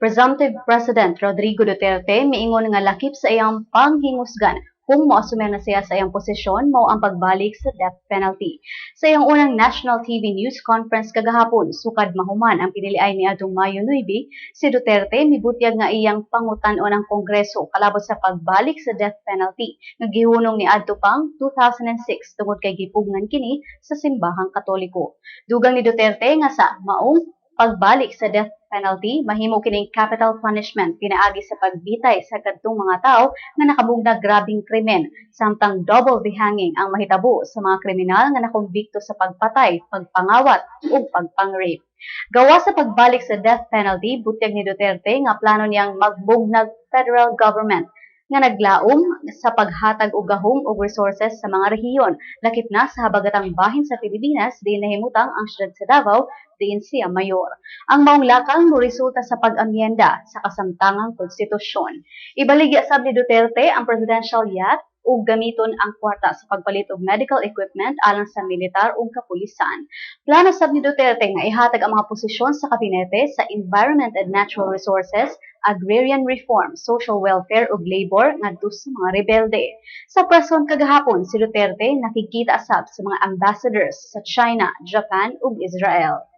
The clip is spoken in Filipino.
Presumptive President Rodrigo Duterte miingon nga lakip sa iyang panghingusgan kung moasumer na siya sa iyang posisyon mao ang pagbalik sa death penalty. Sa iyang unang national TV news conference kagahapon, sukad mahuman ang piniliay ni adtong Mayo 9, si Duterte mibutyag nga iyang pangutan-o ng Kongreso kalabot sa pagbalik sa death penalty nga gihunong ni adto pang 2006 tungod kay gipugnan kini sa simbahang Katoliko. Dugang ni Duterte nga sa maong pagbalik sa death penalty, mahimo kining capital punishment pinaagi sa pagbitay sa kadtong mga tao nga nakabugna grabing krimen samtang double the hanging ang mahitabo sa mga kriminal nga nakumbikto sa pagpatay, pagpangawat ug pagpangrape. Gawa sa pagbalik sa death penalty, butyag ni Duterte nga plano niyang magbugnag federal government nga naglaom sa paghatag og gahom og resources sa mga rehiyon lakip na sa habagatang bahin sa Pilipinas di nahimutang ang siyudad sa Davao diin siya mayor. Ang maong lakang mo resulta sa pag-amyenda sa kasamtangang konstitusyon. Ibaligya sab ni Duterte ang presidential yacht ug gamiton ang kwarta sa pagpalit og medical equipment alang sa militar ug kapulisan. Plano sab ni Duterte nga ihatag ang mga posisyon sa kabinete sa Environment and Natural Resources, Agrarian Reform, Social Welfare ug Labor ngadto sa mga rebelde. Sa preson kagahapon si Duterte nakikita sab sa mga ambassadors sa China, Japan ug Israel.